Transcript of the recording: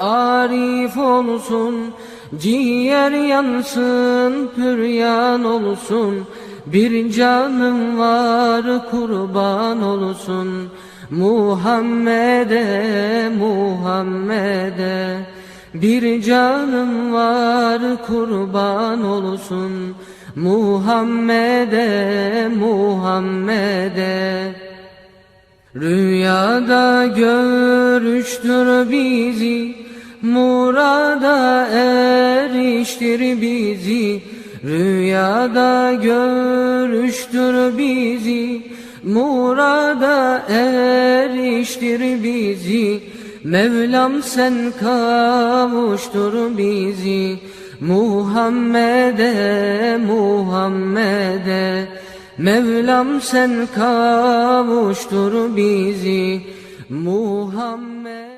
arif olsun Ciğer yansın püryan olsun. Bir canım var kurban olsun. Muhammed'e Muhammed'e. Bir canım var kurban olsun. Muhammed'e Muhammed'e Rüyada görüştür bizi Murada eriştir bizi. Rüyada görüştür bizi Murada eriştir bizi. Mevlam sen kavuştur bizi Muhammed'e Muhammed'e Mevlam sen kavuştur bizi Muhammed